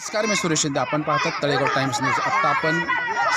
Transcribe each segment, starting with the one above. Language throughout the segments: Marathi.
नमस्कार मी सुरेश शिंदे. आपण पाहतात तळेगाव टाइम्स न्यूज. आत्ता आपण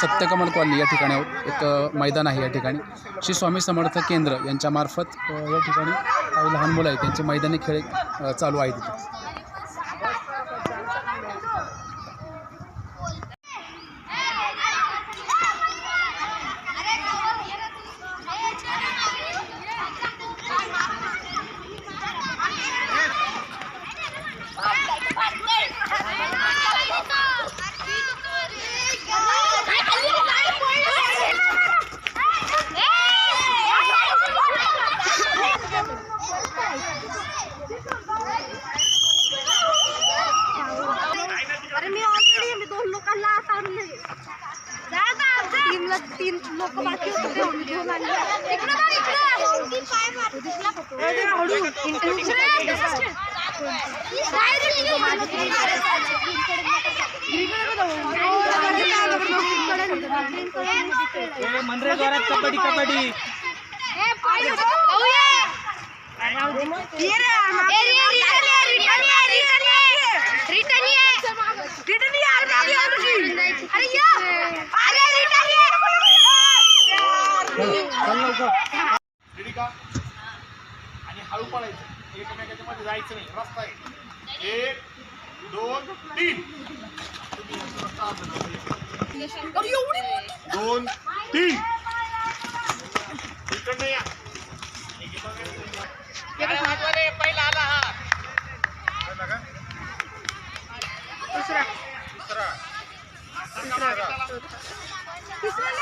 सत्यकमल कॉलनी या ठिकाणी एक मैदान आहे या ठिकाणी. श्री स्वामी समर्थ केंद्र यांच्यामार्फत या ठिकाणी काही लहान मुलं आहेत. त्यांचे मैदानी खेळ चालू आहेत. तिथे अरे मी ऑलरेडी मी दोन लोकांना आता आणले तीन ला- तीन लोक बाकी होते ते मी घेऊन आणले. इकडं बघ, इकडं. अरे हळू. मनरेगावात कबड्डी कबड्डी का आणि हळू पडायचं एकमेकाच्या मध्ये जायचं नाही. रस्ता आहे. एक दोन तीन. दोन तीन. या. पहिला आला हा. पहिला का? दुसरा